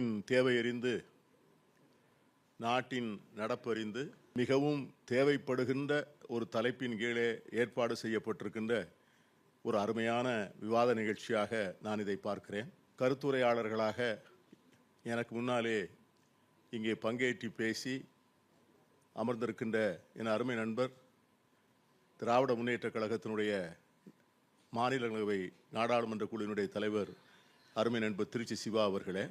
தேவையறிந்து நாட்டின் நடப்பறிந்து மிகவும் தேவைப்படுகின்ற ஒரு தலைப்பின் கீழே ஏற்பாடு செய்யப்பட்டிருக்கின்ற ஒரு அருமையான விவாத நிகழ்ச்சியாக நான் இதை பார்க்கிறேன். கருத்துரையாளர்களாக எனக்கு முன்னாலே இங்கே பங்கேற்றி பேசி அமர்ந்திருக்கின்ற என் அருமை நண்பர் திராவிட முன்னேற்றக் கழகத்தினுடைய மாநிலங்களவை நாடாளுமன்ற குழுவினுடைய தலைவர் அருமை நண்பர் திருச்சி சிவா அவர்களே.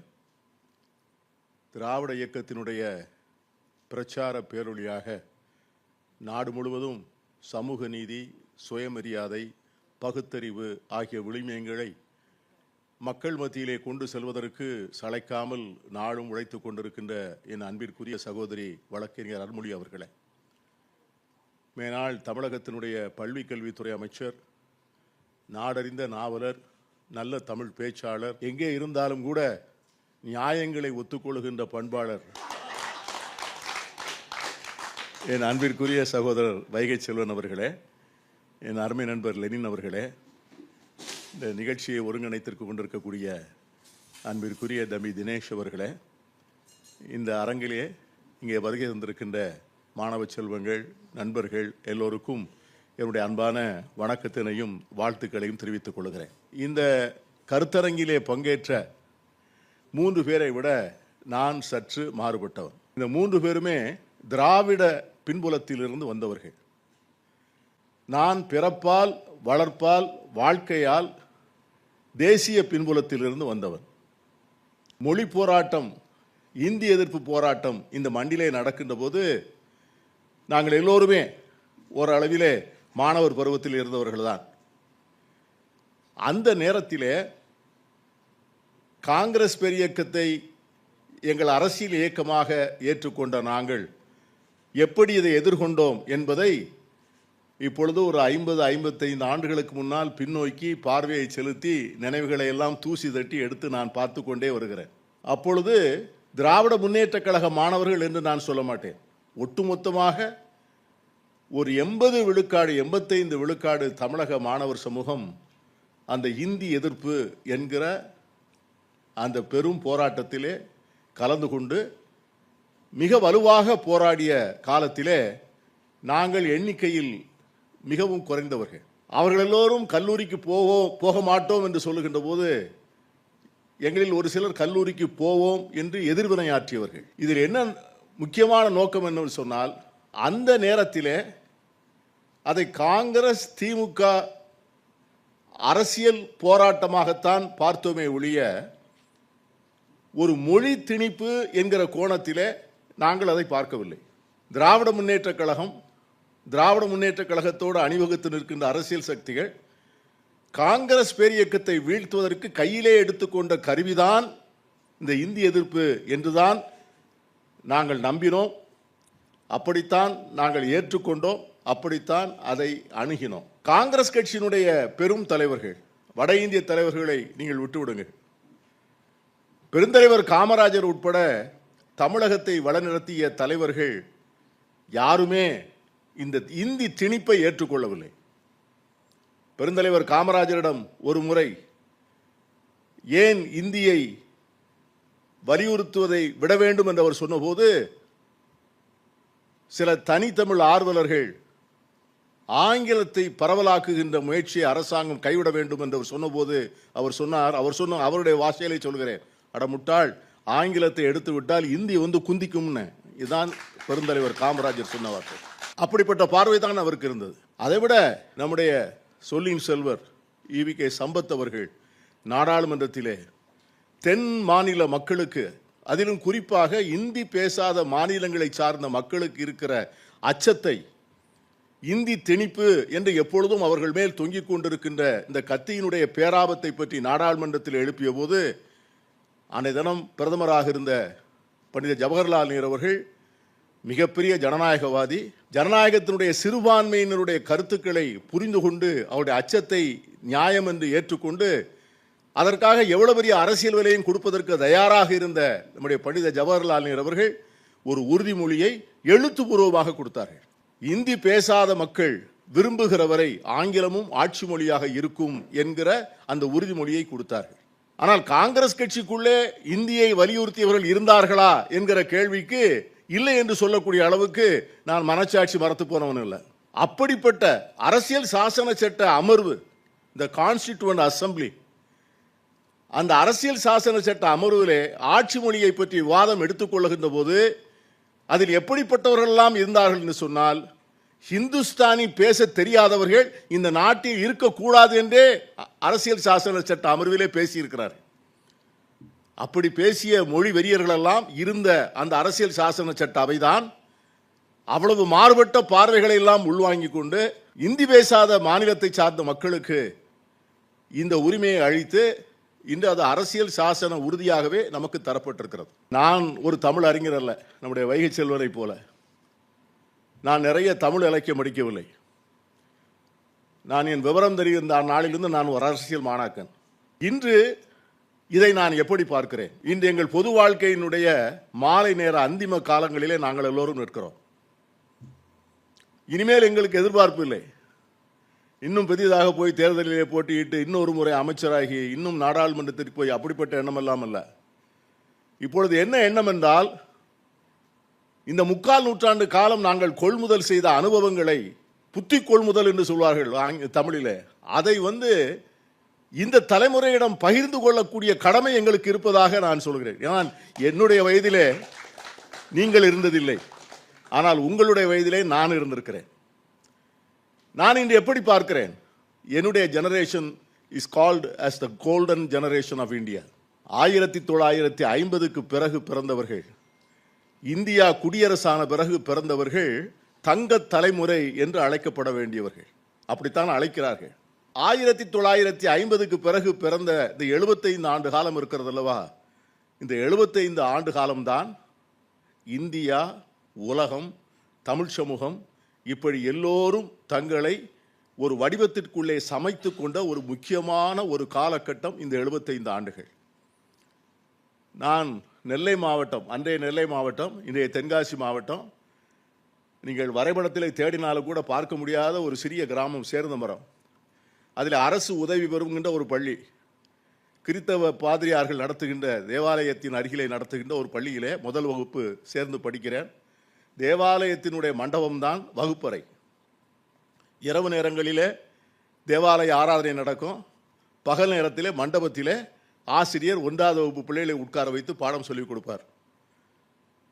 திராவிட இயக்கத்தினுடைய பிரச்சார பேரொழியாக நாடு முழுவதும் சமூக நீதி சுயமரியாதை பகுத்தறிவு ஆகிய விளிமியங்களை மக்கள் மத்தியிலே கொண்டு செல்வதற்கு சளைக்காமல் நாளும் உழைத்து கொண்டிருக்கின்ற என் அன்பிற்குரிய சகோதரி வழக்கறிஞர் அருள்மொழி அவர்களே. மேனாள் தமிழகத்தினுடைய பள்ளி கல்வித்துறை அமைச்சர் நாடறிந்த நாவலர் நல்ல தமிழ் பேச்சாளர் எங்கே இருந்தாலும் கூட நியாயங்களை ஒத்துக்கொள்கின்ற பண்பாளர். என் அன்பிற்குரிய சகோதரர் வைகை செல்வன் அவர்களே என் அருமை நண்பர் லெனின் அவர்களே இந்த நிகழ்ச்சியை ஒருங்கிணைத்திற்கு கொண்டிருக்கக்கூடிய அன்பிற்குரிய தம்பி தினேஷ் அவர்களே இந்த அரங்கிலே இங்கே வருகை தந்திருக்கின்ற மாணவ செல்வங்கள் நண்பர்கள் எல்லோருக்கும் என்னுடைய அன்பான வணக்கத்தினையும் வாழ்த்துக்களையும் தெரிவித்துக் கொள்கிறேன். இந்த கருத்தரங்கிலே பங்கேற்ற மூன்று பேரை விட நான் சற்று மாறுபட்டவன். இந்த மூன்று பேருமே திராவிட பின்புலத்திலிருந்து வந்தவர்கள். நான் பிறப்பால் வளர்ப்பால் வாழ்க்கையால் தேசிய பின்புலத்திலிருந்து வந்தவன். மொழி போராட்டம் இந்தி எதிர்ப்பு போராட்டம் இந்த மண்டிலே நடக்கின்ற போது நாங்கள் எல்லோருமே ஓரளவிலே மாணவர் பருவத்தில் இருந்தவர்கள் தான் அந்த நேரத்திலே காங்கிரஸ் பெரியக்கத்தை எங்கள் அரசியல் இயக்கமாக ஏற்றுக்கொண்ட நாங்கள் எப்படி இதை எதிர்கொண்டோம் என்பதை இப்பொழுது ஒரு ஐம்பது ஐம்பத்தைந்து ஆண்டுகளுக்கு முன்னால் பின்னோக்கி பார்வையை செலுத்தி நினைவுகளை எல்லாம் தூசி தட்டி எடுத்து நான் பார்த்து கொண்டே வருகிறேன். அப்பொழுது திராவிட முன்னேற்ற கழக மாணவர்கள் என்று நான் சொல்ல மாட்டேன். ஒட்டுமொத்தமாக ஒரு எண்பது விழுக்காடு எண்பத்தைந்து விழுக்காடு தமிழக மாணவர் சமூகம் அந்த இந்தி எதிர்ப்பு என்கிற அந்த பெரும் போராட்டத்திலே கலந்து கொண்டு மிக வலுவாக போராடிய காலத்திலே நாங்கள் எண்ணிக்கையில் மிகவும் குறைந்தவர்கள். அவர்கள் எல்லோரும் கல்லூரிக்கு போவோம் போக மாட்டோம் என்று சொல்லுகின்ற போது எங்களில் ஒரு சிலர் கல்லூரிக்கு போவோம் என்று எதிர்வினையாற்றியவர்கள். இதில் என்ன முக்கியமான நோக்கம் என்று சொன்னால் அந்த நேரத்திலே அதை காங்கிரஸ் திமுக அரசியல் போராட்டமாகத்தான் பார்த்தோமே ஒழிய ஒரு மொழி திணிப்பு என்கிற கோணத்திலே நாங்கள் அதை பார்க்கவில்லை. திராவிட முன்னேற்ற கழகம் திராவிட முன்னேற்ற கழகத்தோடு அணிவகுத்து நிற்கின்ற அரசியல் சக்திகள் காங்கிரஸ் பேரியக்கத்தை வீழ்த்துவதற்கு கையிலே எடுத்துக்கொண்ட கருவிதான் இந்த இந்தி எதிர்ப்பு என்றுதான் நாங்கள் நம்பினோம். அப்படித்தான் நாங்கள் ஏற்றுக்கொண்டோம். அப்படித்தான் அதை அணுகினோம். காங்கிரஸ் கட்சியினுடைய பெரும் தலைவர்கள் வட இந்திய தலைவர்களை நீங்கள் விட்டுவிடுங்கள். பெருந்தலைவர் காமராஜர் உட்பட தமிழகத்தை வழிநடத்திய தலைவர்கள் யாருமே இந்த இந்தி திணிப்பை ஏற்றுக்கொள்ளவில்லை. பெருந்தலைவர் காமராஜரிடம் ஒரு முறை ஏன் இந்தியை வலியுறுத்துவதை விட வேண்டும் என்று அவர் சொன்னபோது சில தனித்தமிழ் ஆர்வலர்கள் ஆங்கிலத்தை பரவலாக்குகின்ற முயற்சியை அரசாங்கம் கைவிட வேண்டும் என்று அவர் சொன்னபோது அவர் சொன்னார் அவர் சொன்ன அவருடைய வாசையிலே சொல்கிறேன். அடமுட்டாள் ஆங்கிலத்தை எடுத்து விட்டால் இந்தி வந்து குந்திக்கும்னு. இதுதான் பெருந்தலைவர் காமராஜர் சொன்ன வார்த்தை அப்படிப்பட்ட பார்வை தான் அவருக்கு இருந்தது. அதைவிட நம்முடைய சொல்லின் செல்வர் இவி கே சம்பத் அவர்கள் நாடாளுமன்றத்திலே தென் மாநில மக்களுக்கு அதிலும் குறிப்பாக இந்தி பேசாத மாநிலங்களை சார்ந்த மக்களுக்கு இருக்கிற அச்சத்தை இந்தி திணிப்பு என்று எப்பொழுதும் அவர்கள் மேல் தொங்கிக் கொண்டிருக்கின்ற இந்த கத்தியினுடைய பேராபத்தை பற்றி நாடாளுமன்றத்தில் எழுப்பிய போது அன்றைய தினம் பிரதமராக இருந்த பண்டித ஜவஹர்லால் நேரு அவர்கள் மிகப்பெரிய ஜனநாயகவாதி ஜனநாயகத்தினுடைய சிறுபான்மையினருடைய கருத்துக்களை புரிந்து கொண்டு அவருடைய அச்சத்தை நியாயம் என்று ஏற்றுக்கொண்டு அதற்காக எவ்வளோ பெரிய அரசியல் விலையும் கொடுப்பதற்கு தயாராக இருந்த நம்முடைய பண்டித ஜவஹர்லால் நேரு அவர்கள் ஒரு உறுதிமொழியை எழுத்துப்பூர்வமாக கொடுத்தார்கள். இந்தி பேசாத மக்கள் விரும்புகிற வரை ஆங்கிலமும் ஆட்சி மொழியாக இருக்கும் என்கிற அந்த உறுதிமொழியை கொடுத்தார்கள். ஆனால் காங்கிரஸ் கட்சிக்குள்ளே இந்தியை வலியுறுத்தியவர்கள் இருந்தார்களா என்கிற கேள்விக்கு இல்லை என்று சொல்லக்கூடிய அளவுக்கு நான் மனச்சாட்சி மறத்து போனவன் இல்லை. அப்படிப்பட்ட அரசியல் சாசன சட்ட அமர்வு இந்த கான்ஸ்டிடியூவன்ட் அசம்பிளி அந்த அரசியல் சாசன சட்ட அமர்விலே ஆட்சி மொழியை பற்றி விவாதம் எடுத்துக்கொள்ளுகின்ற போது அதில் எப்படிப்பட்டவர்கள் எல்லாம் இருந்தார்கள் என்று சொன்னால் ஹிந்துஸ்தானி பேச தெரியாதவர்கள் இந்த நாட்டில் இருக்கக்கூடாது என்றே அ- அரசியல் சாசன சட்ட அமர்விலே பேசியிருக்கிறார். அப்படி பேசிய மொழி வெறியர்கள் எல்லாம் இருந்த அந்த அரசியல் சாசன சட்ட அவைதான். அவ்வளவு மாறுபட்ட பார்வைகளை எல்லாம் உள்வாங்கி கொண்டு இந்தி பேசாத மாநிலத்தை சார்ந்த மக்களுக்கு இந்த உரிமையை அழித்து இன்று அது அரசியல் சாசன உறுதியாகவே நமக்கு தரப்பட்டிருக்கிறது. நான் ஒரு தமிழ் அறிஞர் அல்ல நம்முடைய வைகை செல்வரை போல. நான் நிறைய தமிழ் இலக்கியம் படிக்கவில்லை நான் என் விவரம் தெரிந்த அந்நாளிலிருந்து நான் ஒரு அரசியல் மாணாக்கன். இன்று இதை நான் எப்படி பார்க்கிறேன்? இன்று எங்கள் பொது வாழ்க்கையினுடைய மாலை நேர அந்திம காலங்களிலே நாங்கள் எல்லோரும் நிற்கிறோம். இனிமேல் எங்களுக்கு எதிர்பார்ப்பு இல்லை. இன்னும் பெரிதாக போய் தேர்தலிலே போட்டியிட்டு இன்னொரு முறை அமைச்சராகி இன்னும் நாடாளுமன்றத்திற்கு போய் அப்படிப்பட்ட எண்ணம் எல்லாம் அல்ல. இப்பொழுது என்ன எண்ணம் என்றால் இந்த முக்கால் நூற்றாண்டு காலம் நாங்கள் கொள்முதல் செய்த அனுபவங்களை புத்தி கொள்முதல் என்று சொல்வார்கள் தமிழில். அதை வந்து இந்த தலைமுறையிடம் பகிர்ந்து கொள்ளக்கூடிய கடமை எங்களுக்கு இருப்பதாக நான் சொல்கிறேன். நான் என்னுடைய வயதிலே நீங்கள் இருந்ததில்லை. ஆனால் உங்களுடைய வயதிலே நான் இருந்திருக்கிறேன். நான் இன்று எப்படி பார்க்கிறேன்? என்னுடைய generation is called as the golden generation of India ஆயிரத்தி தொள்ளாயிரத்தி ஐம்பதுக்கு பிறகு பிறந்தவர்கள். இந்தியா குடியரசான பிறகு பிறந்தவர்கள் தங்க தலைமுறை என்று அழைக்கப்பட வேண்டியவர்கள். அப்படித்தான் அழைக்கிறார்கள். ஆயிரத்தி தொள்ளாயிரத்தி ஐம்பதுக்கு பிறகு பிறந்த இந்த எழுபத்தைந்து ஆண்டு காலம் இருக்கிறது அல்லவா? இந்த எழுபத்தைந்து ஆண்டு காலம்தான் இந்தியா உலகம் தமிழ் சமூகம் இப்படி எல்லோரும் தங்களை ஒரு வடிவத்திற்குள்ளே சமைத்து கொண்ட ஒரு முக்கியமான ஒரு காலகட்டம் இந்த எழுபத்தைந்து ஆண்டுகள். நான் நெல்லை மாவட்டம் அன்றைய நெல்லை மாவட்டம் இன்றைய தென்காசி மாவட்டம். நீங்கள் வரைபடத்திலே தேடினாலும் கூட பார்க்க முடியாத ஒரு சிறிய கிராமம் சேர்ந்த மரம் அதில் அரசு உதவி பெறுகின்ற ஒரு பள்ளி. கிறித்தவ பாதிரியார்கள் நடத்துகின்ற தேவாலயத்தின் அருகிலே நடத்துகின்ற ஒரு பள்ளியிலே முதல் வகுப்பு சேர்ந்து படிக்கிறேன். தேவாலயத்தினுடைய மண்டபம்தான் வகுப்பறை. இரவு நேரங்களிலே தேவாலய ஆராதனை நடக்கும். பகல் நேரத்திலே மண்டபத்திலே ஆசிரியர் ஒன்றாவது வகுப்பு பிள்ளைகளை உட்கார வைத்து பாடம் சொல்லிக் கொடுப்பார்.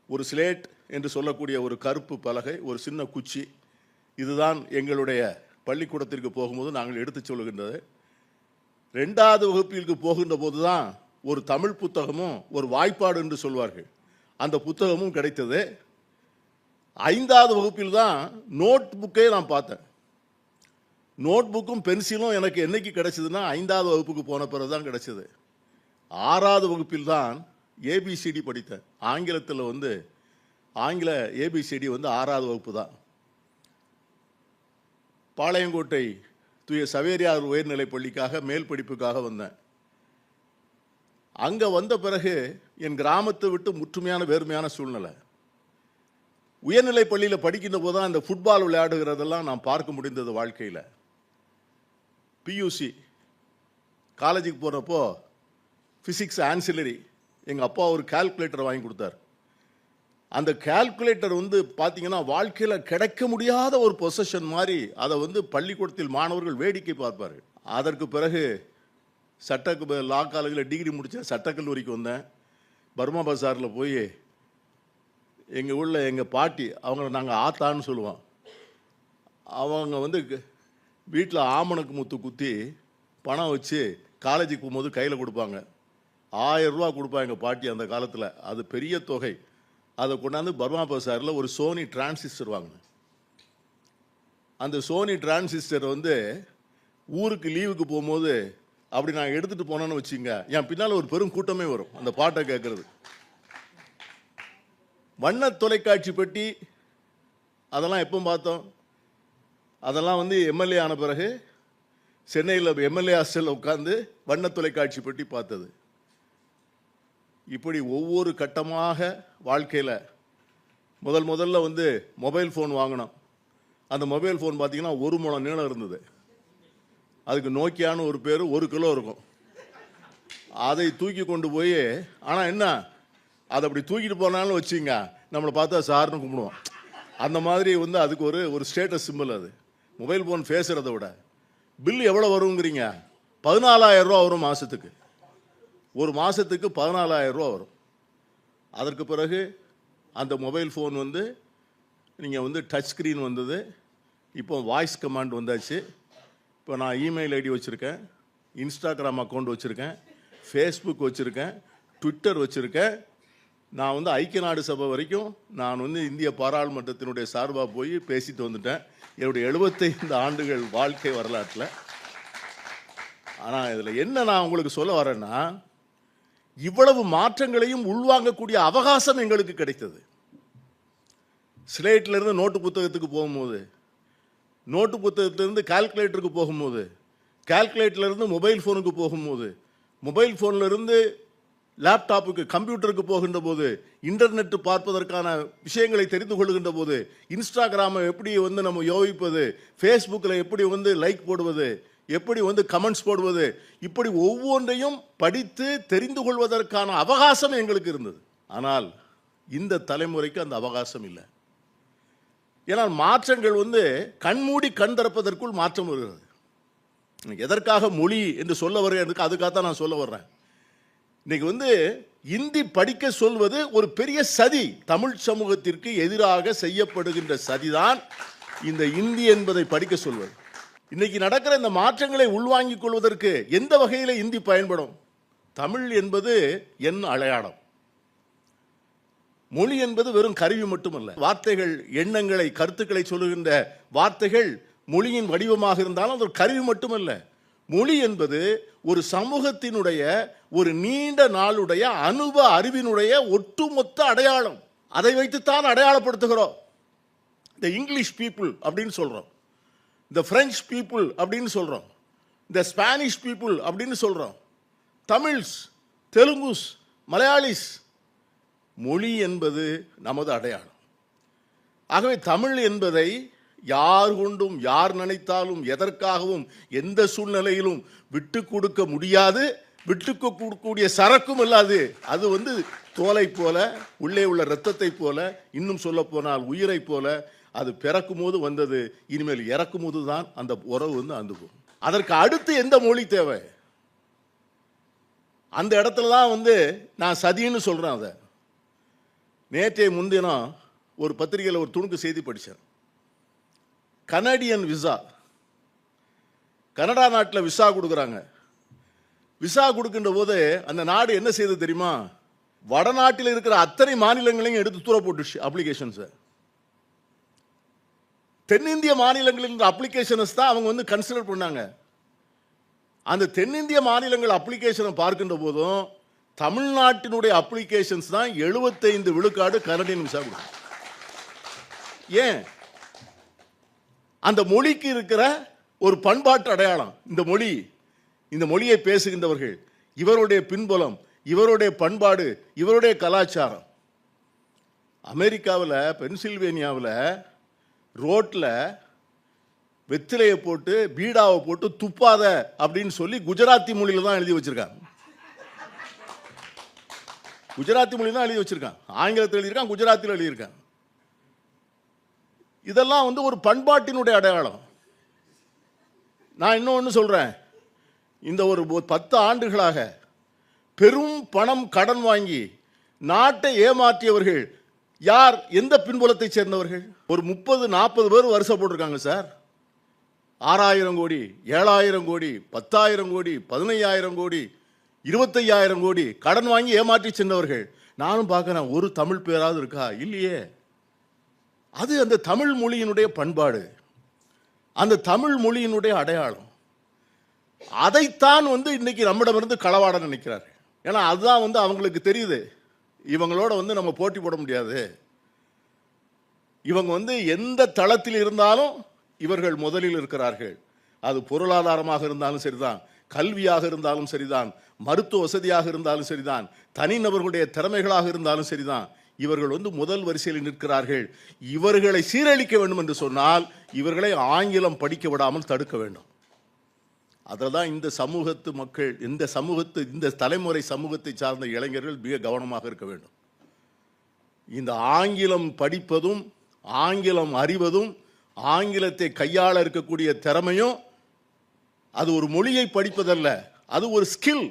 ஒரு ஸ்லேட் என்று சொல்லக்கூடிய ஒரு கருப்பு பலகை ஒரு சின்ன குச்சி இதுதான் எங்களுடைய பள்ளிக்கூடத்திற்கு போகும்போது நாங்கள் எடுத்துச் சொல்கின்றது ரெண்டாவது வகுப்பிற்கு போகின்ற போது தான் ஒரு தமிழ் புத்தகமும் ஒரு வாய்ப்பாடு என்று சொல்வார்கள். அந்த புத்தகமும் கிடைத்தது. ஐந்தாவது வகுப்பில் தான் நோட் புக்கே நான் பார்த்தேன். நோட் புக்கும் பென்சிலும் எனக்கு என்னைக்கு கிடைச்சதுன்னா ஐந்தாவது வகுப்புக்கு போன பிறகு தான் கிடைச்சது. ஆறாவது வகுப்பில் தான் ஏபிசிடி படித்தேன். ஆங்கிலத்தில் வந்து ஆங்கில ஏபிசிடி வந்து ஆறாவது வகுப்பு தான் பாளையங்கோட்டை தூய சவேரியார் உயர்நிலைப் பள்ளிக்காக மேல் படிப்புக்காக வந்தேன். அங்கே வந்த பிறகு என் கிராமத்தை விட்டு முற்றுமையான வேறுமையான சூழ்நிலை. உயர்நிலைப் பள்ளியில் படிக்கின்ற போது தான் இந்த ஃபுட்பால் விளையாடுகிறதெல்லாம் நான் பார்க்க முடிந்தது வாழ்க்கையில். பியூசி காலேஜுக்கு போகிறப்போ ஃபிசிக்ஸ் ஆன்சிலரி எங்கள் அப்பா ஒரு கால்குலேட்டர் வாங்கி கொடுத்தார். அந்த கால்குலேட்டர் வந்து பார்த்தீங்கன்னா வாழ்க்கையில் கிடைக்க முடியாத ஒரு பொசஷன் மாதிரி அதை வந்து பள்ளிக்கூடத்தில் மாணவர்கள் வேடிக்கை பார்ப்பார். அதற்கு பிறகு சட்ட லா காலேஜில் டிகிரி முடித்தேன் சட்டக்கல்லூரிக்கு வந்தேன். பர்மா பசாரில் போய் எங்கள் ஊரில் எங்கள் பாட்டி அவங்கள நாங்கள் ஆத்தான்னு சொல்லுவோம். அவங்க வந்து வீட்டில் ஆமணக்கு முத்து குத்தி பணம் வச்சு காலேஜுக்கு போகும்போது கையில் கொடுப்பாங்க. ஆயிரம் ரூபா கொடுப்பாங்க எங்கள் பாட்டி அந்த காலத்தில். அது பெரிய தொகை. அதை கொண்டாந்து பர்மா பசாரில் ஒரு சோனி டிரான்சிஸ்டர் வாங்கினேன். அந்த சோனி டிரான்சிஸ்டர் வந்து ஊருக்கு லீவுக்கு போகும்போது அப்படி நான் எடுத்துகிட்டு போனேன்னு வச்சுங்க என் பின்னால் ஒரு பெரும் கூட்டமே வரும் அந்த பாட்டை கேட்குறது வண்ண தொலைக்காட்சி பெட்டி அதெல்லாம் எப்போ பார்த்தோம். அதெல்லாம் வந்து எம்எல்ஏ ஆன பிறகு சென்னையில் எம்எல்ஏ ஹாஸ்டலில் உட்காந்து வண்ண தொலைக்காட்சி பெட்டி பார்த்தது. இப்படி ஒவ்வொரு கட்டமாக வாழ்க்கையில் முதல் முதல்ல வந்து மொபைல் ஃபோன் வாங்கினோம். அந்த மொபைல் ஃபோன் பார்த்தீங்கன்னா ஒரு முழம் நீளம் இருந்தது. அதுக்கு நோக்கியான்னு ஒரு பேர் ஒரு கிலோ இருக்கும். அதை தூக்கி கொண்டு போய் ஆனால் என்ன? அதை அப்படி தூக்கிட்டு போனாலும் வச்சுங்க நம்மளை பார்த்தா சார்னு கும்பிடுவோம். அந்த மாதிரி வந்து அதுக்கு ஒரு ஒரு ஸ்டேட்டஸ் சிம்பிள் அது. மொபைல் ஃபோன் பேசுகிறத விட பில் எவ்வளோ வருங்கிறீங்க? பதினாலாயிரம் ரூபா வரும் மாதத்துக்கு ஒரு மாதத்துக்கு பதினாலாயிரம் ரூபா வரும். அதற்கு பிறகு அந்த மொபைல் ஃபோன் வந்து நீங்கள் வந்து டச் ஸ்க்ரீன் வந்தது. இப்போ வாய்ஸ் கமாண்ட் வந்தாச்சு. இப்போ நான் இமெயில் ஐடி வச்சுருக்கேன் இன்ஸ்டாகிராம் அக்கௌண்ட் வச்சுருக்கேன் ஃபேஸ்புக் வச்சுருக்கேன் ட்விட்டர் வச்சுருக்கேன். நான் வந்து ஐக்கிய நாடு சபை வரைக்கும் நான் வந்து இந்திய பாராளுமன்றத்தினுடைய சார்பாக போய் பேசிட்டு வந்துட்டேன். என்னுடைய எழுபத்தைந்து ஆண்டுகள் வாழ்க்கை வரலாற்றில். ஆனால் இதில் என்ன நான் உங்களுக்கு சொல்ல வரேன்னா இவ்வளவு மாற்றங்களையும் உள்வாங்கக்கூடிய அவகாசம் எங்களுக்கு கிடைத்தது. ஸ்லேட்டிலிருந்து நோட்டு புத்தகத்துக்கு போகும்போது நோட்டு புத்தகத்திலிருந்து கால்குலேட்டருக்கு போகும்போது கால்குலேட்டர்ல இருந்து மொபைல் ஃபோனுக்கு போகும்போது மொபைல் ஃபோன்லேருந்து லேப்டாப்புக்கு கம்ப்யூட்டருக்கு போகின்ற போது இன்டர்நெட் பார்ப்பதற்கான விஷயங்களை தெரிந்து கொள்கின்ற போது இன்ஸ்டாகிராமை எப்படி வந்து நம்ம யோகிப்பது ஃபேஸ்புக்கில் எப்படி வந்து லைக் போடுவது எப்படி வந்து கமெண்ட்ஸ் போடுவது? இப்படி ஒவ்வொன்றையும் படித்து தெரிந்து கொள்வதற்கான அவகாசம் எங்களுக்கு இருந்தது. ஆனால் இந்த தலைமுறைக்கு அந்த அவகாசம் இல்லை. ஏன்னால் மாற்றங்கள் வந்து கண்மூடி கண் திறப்பதற்குள் மாற்றம் வருகிறது. எதற்காக மொழி என்று சொல்ல வருகிறதுக்கு அதுக்காக தான் நான் சொல்ல வர்றேன். இன்னைக்கு வந்து இந்தி படிக்க சொல்வது ஒரு பெரிய சதி. தமிழ் சமூகத்திற்கு எதிராக செய்யப்படுகின்ற சதிதான் இந்த இந்தி என்பதை படிக்க சொல்வது. இன்னைக்கு நடக்கிற இந்த மாற்றங்களை உள்வாங்கிக் கொள்வதற்கு எந்த வகையில் இந்தி பயன்படும்? தமிழ் என்பது என் அடையாளம். மொழி என்பது வெறும் கருவி மட்டுமல்ல. வார்த்தைகள் எண்ணங்களை கருத்துக்களை சொல்லுகின்ற வார்த்தைகள் மொழியின் வடிவமாக இருந்தாலும் அது ஒரு கருவி மட்டுமல்ல. மொழி என்பது ஒரு சமூகத்தினுடைய ஒரு நீண்ட நாளுடைய அனுப அறிவினுடைய ஒட்டுமொத்த அடையாளம். அதை வைத்துத்தான் அடையாளப்படுத்துகிறோம். த இங்கிலீஷ் பீப்புள் அப்படின்னு சொல்றோம். இந்த பிரெஞ்சு பீப்புள் அப்படின்னு சொல்கிறோம் இந்த ஸ்பானிஷ் பீப்புள் அப்படின்னு சொல்கிறோம் தமிழ்ஸ் தெலுங்குஸ் மலையாளிஸ். மொழி என்பது நமது அடையாளம். ஆகவே தமிழ் என்பதை யார் கொண்டும் யார் நினைத்தாலும் எதற்காகவும் எந்த சூழ்நிலையிலும் விட்டு கொடுக்க முடியாது. விட்டு கொடுக்கக்கூடிய சரக்கும் இல்லாது. அது வந்து தோலை போல உள்ளே உள்ள இரத்தத்தை போல இன்னும் சொல்ல போனால் உயிரை போல அது பிறக்கும் போது வந்தது இனிமேல் இறக்கும் போது தான் அந்த உறவு வந்து அந்துக்கும் அதற்கு அடுத்து எந்த மொழி தேவை? அந்த இடத்துல தான் வந்து நான் சதின்னு சொல்கிறேன் அதை. நேற்றைய முன்தினம் ஒரு பத்திரிகையில் ஒரு துணுக்கு செய்தி படித்தேன் கனடியன் விசா. கனடா நாட்டில் விசா கொடுக்குறாங்க. விசா கொடுக்கின்ற போது அந்த நாடு என்ன செய்தது தெரியுமா? வடநாட்டில் இருக்கிற அத்தனை மாநிலங்களையும் எடுத்து தூர போட்டுச்சு அப்ளிகேஷன்ஸை தென்னிந்திய மாநிலங்களின் அப்ளிகேஷன்ஸ் தான் அவங்க வந்து கன்சிடர் பண்ணாங்க. அந்த தென்னிந்திய மாநிலங்கள் அப்ளிகேஷனை பார்க்கின்ற போதும் தமிழ்நாட்டினுடைய அப்ளிகேஷன்ஸ் தான் எழுபத்தைந்து விழுக்காடு கனடியன் விசா கொடுக்கும் ஏன்? அந்த மொழிக்கு இருக்கிற ஒரு பண்பாட்டு அடையாளம் இந்த மொழி இந்த மொழியை பேசுகின்றவர்கள் இவருடைய பின்புலம் இவருடைய பண்பாடு இவருடைய கலாச்சாரம். அமெரிக்காவில் பென்சில்வேனியாவில் ரோட்டில் வெத்திலையை போட்டு பீடாவை போட்டு துப்பாத அப்படின்னு சொல்லி குஜராத்தி மொழியில் தான் எழுதி வச்சிருக்காங்க. குஜராத்தி மொழி தான் எழுதி வச்சிருக்கான் ஆங்கிலத்தில் எழுதியிருக்கான் குஜராத்தில் எழுதியிருக்கான் இதெல்லாம் வந்து ஒரு பண்பாட்டினுடைய அடையாளம். நான் இன்னொன்று சொல்கிறேன் இந்த ஒரு பத்து ஆண்டுகளாக பெரும் பணம் கடன் வாங்கி நாட்டை ஏமாற்றியவர்கள் யார் எந்த பின்புலத்தை சேர்ந்தவர்கள்? ஒரு முப்பது நாற்பது பேர் வருஷம் போட்டிருக்காங்க சார். ஆறாயிரம் கோடி ஏழாயிரம் கோடி பத்தாயிரம் கோடி பதினையாயிரம் கோடி இருபத்தையாயிரம் கோடி கடன் வாங்கி ஏமாற்றி சென்றவர்கள். நானும் பார்க்குறேன் ஒரு தமிழ் பேராவது இருக்கா? இல்லையே. அது அந்த தமிழ் மொழியினுடைய பண்பாடு. அந்த தமிழ் மொழியினுடைய அடையாளம். அதைத்தான் வந்து இன்னைக்கு நம்மிடமிருந்து களவாட நினைக்கிறார் ஏன்னா அதுதான் வந்து அவங்களுக்கு தெரியுது. இவங்களோட வந்து நம்ம போட்டி போட முடியாது. இவங்க வந்து எந்த தளத்தில் இருந்தாலும் இவர்கள் முதலில் இருக்கிறார்கள். அது பொருளாதாரமாக இருந்தாலும் சரிதான். கல்வியாக இருந்தாலும் சரிதான். மருத்துவ வசதியாக இருந்தாலும் சரிதான். தனிநபர்களுடைய திறமைகளாக இருந்தாலும் சரிதான். இவர்கள் வந்து முதல் வரிசையில் நிற்கிறார்கள். இவர்களை சீரழிக்க வேண்டும் என்று சொன்னால் இவர்களை ஆங்கிலம் படிக்க விடாமல் தடுக்க வேண்டும். அதில் தான் இந்த சமூகத்து மக்கள் இந்த சமூகத்து இந்த தலைமுறை சமூகத்தை சார்ந்த இளைஞர்கள் மிக கவனமாக இருக்க வேண்டும். இந்த ஆங்கிலம் படிப்பதும் ஆங்கிலம் அறிவதும் ஆங்கிலத்தை கையாள இருக்கக்கூடிய திறமையும் அது ஒரு மொழியை படிப்பதல்ல அது ஒரு ஸ்கில்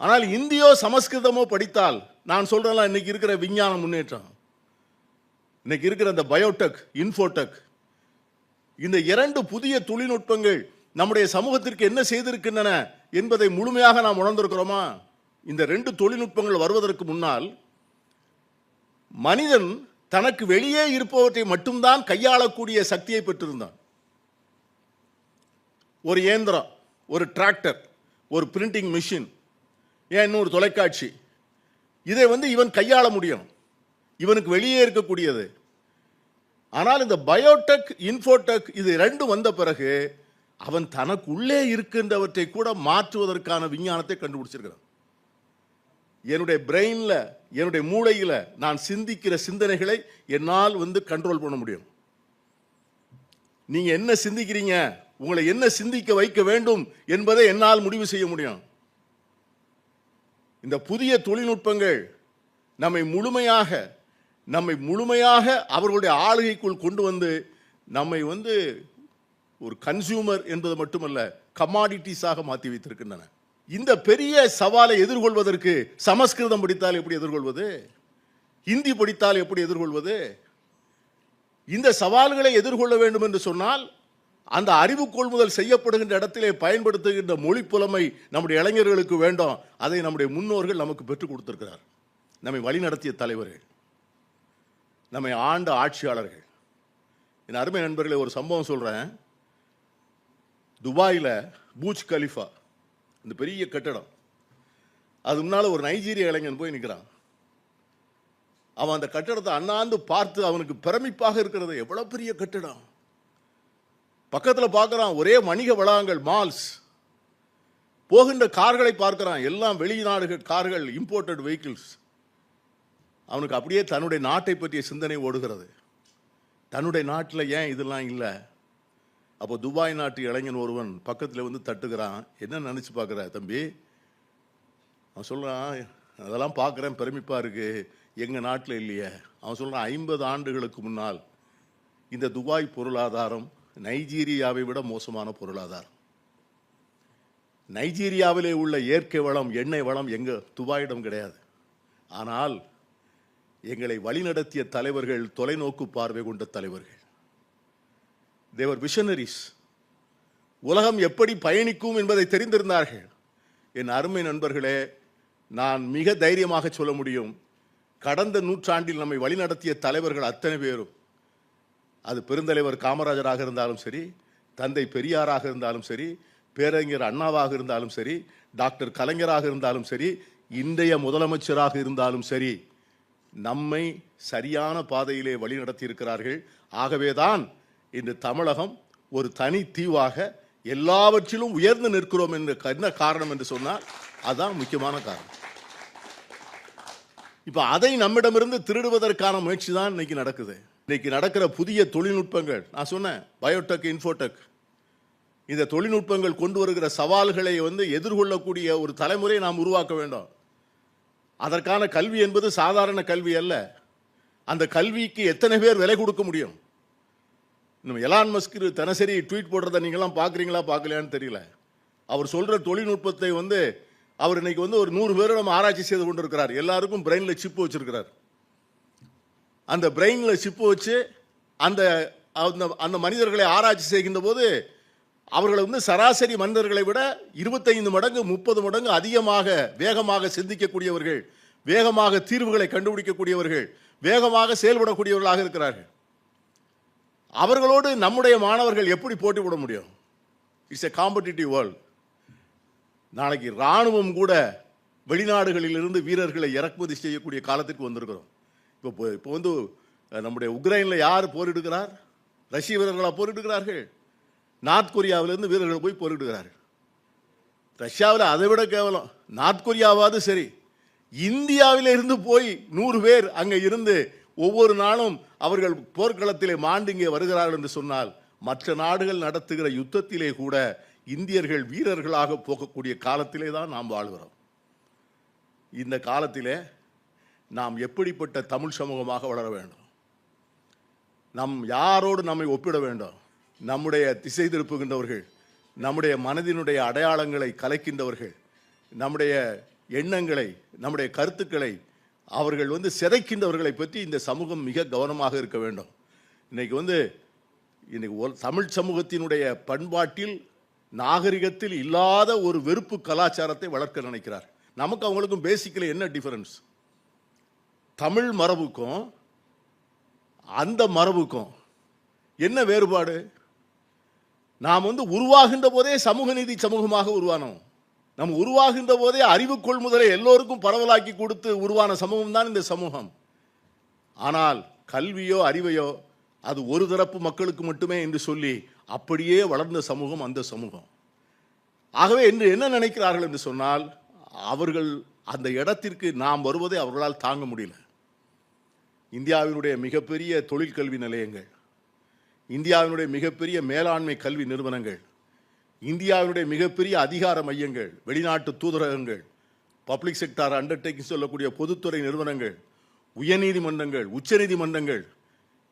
ஆனால் இந்தியோ சமஸ்கிருதமோ படித்தால் நான் சொல்றேன்ல இன்னைக்கு இருக்கிற விஞ்ஞான முன்னேற்றம். இன்னைக்கு இருக்கிற இந்த பயோடெக் இன்ஃபோடெக் இந்த இரண்டு புதிய தொழில்நுட்பங்கள் நம்முடைய சமூகத்திற்கு என்ன செய்திருக்கின்றன என்பதை முழுமையாக நாம் உணர்ந்திருக்கிறோமா? இந்த ரெண்டு தொழில்நுட்பங்கள் வருவதற்கு முன்னால் மனிதன் தனக்கு வெளியே இருப்பவற்றை மட்டும்தான் கையாளக்கூடிய சக்தியை பெற்றிருந்தான். ஒரு இயந்திரம் ஒரு டிராக்டர் ஒரு பிரிண்டிங் மிஷின் ஏன் இன்னொரு தொலைக்காட்சி இதை வந்து இவன் கையாள முடியும் இவனுக்கு வெளியே இருக்கக்கூடியது. ஆனால் இந்த பயோடெக் இன்ஃபோடெக் இது ரெண்டும் வந்த பிறகு அவன் தனக்குள்ளே இருக்கின்றவற்றை கூட மாற்றுவதற்கான விஞ்ஞானத்தை கண்டுபிடிச்சிருக்கிறான். என்னுடைய பிரெயினில் என்னுடைய மூளையில் நான் சிந்திக்கிற சிந்தனைகளை என்னால் வந்து கண்ட்ரோல் பண்ண முடியும். நீங்கள் என்ன சிந்திக்கிறீங்க? உங்களை என்ன சிந்திக்க வைக்க வேண்டும் என்பதை என்னால் முடிவு செய்ய முடியும். இந்த புதிய தொழில்நுட்பங்கள் நம்மை முழுமையாக நம்மை முழுமையாக அவர்களுடைய ஆளுகைக்குள் கொண்டு வந்து நம்மை வந்து ஒரு கன்சியூமர் என்பது மட்டுமல்ல கமாடிட்டிஸாக மாற்றி வைத்திருக்கின்றன. இந்த பெரிய சவாலை எதிர்கொள்வதற்கு சமஸ்கிருதம் படித்தால் எப்படி எதிர்கொள்வது? ஹிந்தி படித்தால் எப்படி எதிர்கொள்வது? இந்த சவால்களை எதிர்கொள்ள வேண்டும் என்று சொன்னால் அந்த அறிவு கொள்முதல் செய்யப்படுகின்ற இடத்திலே பயன்படுத்துகின்ற மொழி புலமை நம்முடைய இளைஞர்களுக்கு வேண்டும். அதை நம்முடைய முன்னோர்கள் நமக்கு பெற்றுக் கொடுத்திருக்கிறார். நம்மை வழிநடத்திய தலைவர்கள். நம்மை ஆண்ட ஆட்சியாளர்கள். என் அருமை நண்பர்களே ஒரு சம்பவம் சொல்கிறேன் துபாயில் பூஜ் கலிஃபா இந்த பெரிய கட்டடம். அது முன்னால் ஒரு நைஜீரிய இளைஞன் போய் நிற்கிறான் அவன் அந்த கட்டடத்தை அண்ணாந்து பார்த்து அவனுக்கு பிரமிப்பாக இருக்கிறது. எவ்வளோ பெரிய கட்டடம். பக்கத்தில் பார்க்குறான் ஒரே வணிக வளாகங்கள் மால்ஸ் போகின்ற கார்களை பார்க்கறான். எல்லாம் வெளிநாடுகள் கார்கள் இம்போர்ட்டட் வெஹிக்கிள்ஸ் அவனுக்கு அப்படியே தன்னுடைய நாட்டை பற்றிய சிந்தனை ஓடுகிறது. தன்னுடைய நாட்டில் ஏன் இதெல்லாம் இல்லை? அப்போ துபாய் நாட்டு இளைஞன் ஒருவன் பக்கத்தில் வந்து தட்டுகிறான். என்ன நினச்சி பார்க்குற தம்பி? அவன் சொல்கிறான் அதெல்லாம் பார்க்குறேன் பெருமிப்பாக இருக்கு. எங்கள் நாட்டில் இல்லையே. அவன் சொல்கிறான் ஐம்பது ஆண்டுகளுக்கு முன்னால் இந்த துபாய் பொருளாதாரம் நைஜீரியாவை விட மோசமான பொருளாதாரம். நைஜீரியாவிலே உள்ள இயற்கை வளம் எண்ணெய் வளம் எங்கள் துபாயிடம் கிடையாது. ஆனால் எங்களை வழிநடத்திய தலைவர்கள் தொலைநோக்கு பார்வை கொண்ட தலைவர்கள். தேவர் விஷனரிஸ் உலகம் எப்படி பயணிக்கும் என்பதை தெரிந்திருந்தார்கள். என் அருமை நண்பர்களே நான் மிக தைரியமாக சொல்ல முடியும். கடந்த நூற்றாண்டில் நம்மை வழிநடத்திய தலைவர்கள் அத்தனை பேரும். அது பெருந்தலைவர் காமராஜராக இருந்தாலும் சரி தந்தை பெரியாராக இருந்தாலும் சரி பேரறிஞர் அண்ணாவாக இருந்தாலும் சரி டாக்டர் கலைஞராக இருந்தாலும் சரி இன்றைய முதலமைச்சராக இருந்தாலும் சரி நம்மை சரியான பாதையிலே வழிநடத்தி இருக்கிறார்கள் ஆகவேதான் இன்று தமிழகம் ஒரு தனி தீவாக எல்லாவற்றிலும் உயர்ந்து நிற்கிறோம் என்று என்ன காரணம் என்று சொன்னால் அதுதான் முக்கியமான காரணம். இப்போ அதை நம்மிடமிருந்து திருடுவதற்கான முயற்சி தான் இன்னைக்கு நடக்குது. இன்னைக்கு நடக்கிற புதிய தொழில்நுட்பங்கள் நான் சொன்னேன் பயோடெக் இன்ஃபோடெக் இந்த தொழில்நுட்பங்கள் கொண்டு வருகிற சவால்களை வந்து எதிர்கொள்ளக்கூடிய ஒரு தலைமுறையை நாம் உருவாக்க வேண்டும். அதற்கான கல்வி என்பது சாதாரண கல்வி அல்ல. அந்த கல்விக்கு எத்தனை பேர் விலை கொடுக்க முடியும்? இன்னும் எலான் மஸ்கிரு தினசரி ட்வீட் போடுறத நீங்களாம் பார்க்குறீங்களா பார்க்கலையான்னு தெரியல. அவர் சொல்கிற தொழில்நுட்பத்தை வந்து அவர் இன்னைக்கு வந்து ஒரு நூறு பேரிடம் ஆராய்ச்சி செய்து கொண்டிருக்கிறார். எல்லாருக்கும் பிரெயினில் சிப்பு வச்சுருக்கிறார். அந்த பிரெயினில் சிப்பு வச்சு அந்த அந்த அந்த மனிதர்களை ஆராய்ச்சி செய்கின்ற போது அவர்களை வந்து சராசரி மனிதர்களை விட இருபத்தைந்து மடங்கு முப்பது மடங்கு அதிகமாக வேகமாக சிந்திக்கக்கூடியவர்கள் வேகமாக தீர்வுகளை கண்டுபிடிக்கக்கூடியவர்கள் வேகமாக செயல்படக்கூடியவர்களாக இருக்கிறார்கள். அவர்களோடு நம்முடைய மாணவர்கள் எப்படி போட்டி போட முடியும்? இட்ஸ் எ காம்படிட்டிவ் வேர்ல்டு நாளைக்கு இராணுவம் கூட வெளிநாடுகளிலிருந்து வீரர்களை இறக்குமதி செய்யக்கூடிய காலத்திற்கு வந்திருக்கிறோம். இப்போ இப்போ வந்து நம்முடைய உக்ரைனில் யார் போரிடுகிறார்? ரஷ்ய வீரர்களாக போரிடுகிறார்கள். நார்த் கொரியாவிலேருந்து வீரர்கள் போய் போரிடுகிறார்கள். ரஷ்யாவில் அதை விட கேவலம். நார்த் கொரியாவாவது சரி. இந்தியாவில இருந்து போய் நூறு பேர் அங்கே இருந்து ஒவ்வொரு நாளும் அவர்கள் போர்க்களத்திலே மாண்டு இங்கே வருகிறார்கள் என்று சொன்னால் மற்ற நாடுகள் நடத்துகிற யுத்தத்திலே கூட இந்தியர்கள் வீரர்களாக போகக்கூடிய காலத்திலே தான் நாம் வாழ்கிறோம். இந்த காலத்திலே நாம் எப்படிப்பட்ட தமிழ் சமூகமாக வளர வேண்டும்? நம் யாரோடு நம்மை ஒப்பிட வேண்டும்? நம்முடைய திசை திருப்புகின்றவர்கள் நம்முடைய மனதினுடைய அடையாளங்களை கலைக்கின்றவர்கள் நம்முடைய எண்ணங்களை நம்முடைய கருத்துக்களை அவர்கள் வந்து சிதைக்கின்றவர்களை பற்றி இந்த சமூகம் மிக கவனமாக இருக்க வேண்டும். இன்றைக்கி வந்து இன்னைக்கு ஒல்- தமிழ் சமூகத்தினுடைய பண்பாட்டில் நாகரிகத்தில் இல்லாத ஒரு வெறுப்பு கலாச்சாரத்தை வளர்க்க நினைக்கிறார். நமக்கு அவங்களுக்கும் பேசிக்கலி என்ன டிஃபரன்ஸ் தமிழ் மரபுக்கும் அந்த மரபுக்கும் என்ன வேறுபாடு? நாம் வந்து உருவாகின்ற போதே சமூக நீதி சமூகமாக உருவானோம். நம்ம உருவாகின்ற போதே அறிவு கொள்முதலை எல்லோருக்கும் பரவலாக்கி கொடுத்து உருவான சமூகம் தான் இந்த சமூகம். ஆனால் கல்வியோ அறிவையோ அது ஒரு தரப்பு மக்களுக்கு மட்டுமே என்று சொல்லி அப்படியே வளர்ந்த சமூகம் அந்த சமூகம். ஆகவே என்று என்ன நினைக்கிறார்கள் என்று சொன்னால் அவர்கள் அந்த இடத்திற்கு நாம் வருவதை அவர்களால் தாங்க முடியல. இந்தியாவினுடைய மிகப்பெரிய தொழிற்கல்வி நிலையங்கள் இந்தியாவினுடைய மிகப்பெரிய மேலாண்மை கல்வி நிறுவனங்கள் இந்தியாவினுடைய மிகப்பெரிய அதிகார மையங்கள் வெளிநாட்டு தூதரகங்கள் பப்ளிக் செக்டார் அண்டர்டேக்கிங் சொல்லக்கூடிய பொதுத்துறை நிறுவனங்கள் உயர்நீதிமன்றங்கள் உச்சநீதிமன்றங்கள்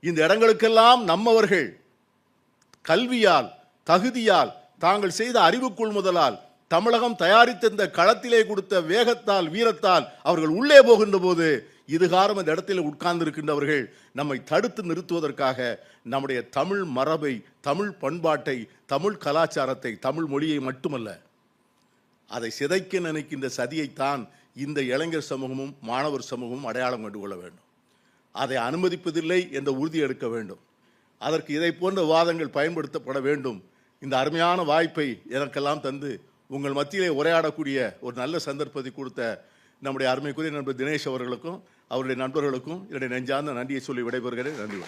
இந்த இடங்களுக்கெல்லாம் நம்மவர்கள் கல்வியால் தகுதியால் தாங்கள் செய்த அறிவு கொள்முதலால் தமிழகம் தயாரித்த இந்த களத்திலே கொடுத்த வேகத்தால் வீரத்தால் அவர்கள் உள்ளே போகின்ற போது இதுகாரம் இந்த இடத்தில் உட்கார்ந்திருக்கின்றவர்கள் நம்மை தடுத்து நிறுத்துவதற்காக நம்முடைய தமிழ் மரபை தமிழ் பண்பாட்டை தமிழ் கலாச்சாரத்தை தமிழ் மொழியை மட்டுமல்ல அதை சிதைக்க நினைக்கின்ற சதியைத்தான் இந்த இளைஞர் சமூகமும் மாணவர் சமூகமும் அடையாளம் கண்டு கொள்ள வேண்டும். அதை அனுமதிப்பதில்லை என்ற உறுதி எடுக்க வேண்டும். அதற்கு இதை போன்ற வாதங்கள் பயன்படுத்தப்பட வேண்டும். இந்த அருமையான வாய்ப்பை எனக்கெல்லாம் தந்து உங்கள் மத்தியிலே உரையாடக்கூடிய ஒரு நல்ல சந்தர்ப்பத்தை கொடுத்த நம்முடைய அருமைக்குரிய நண்பர் தினேஷ் அவர்களுக்கும் அவருடைய நண்பர்களுக்கும் என்னுடைய நெஞ்சார்ந்த நன்றியை சொல்லி விடைபெறுகிறேன். நன்றி.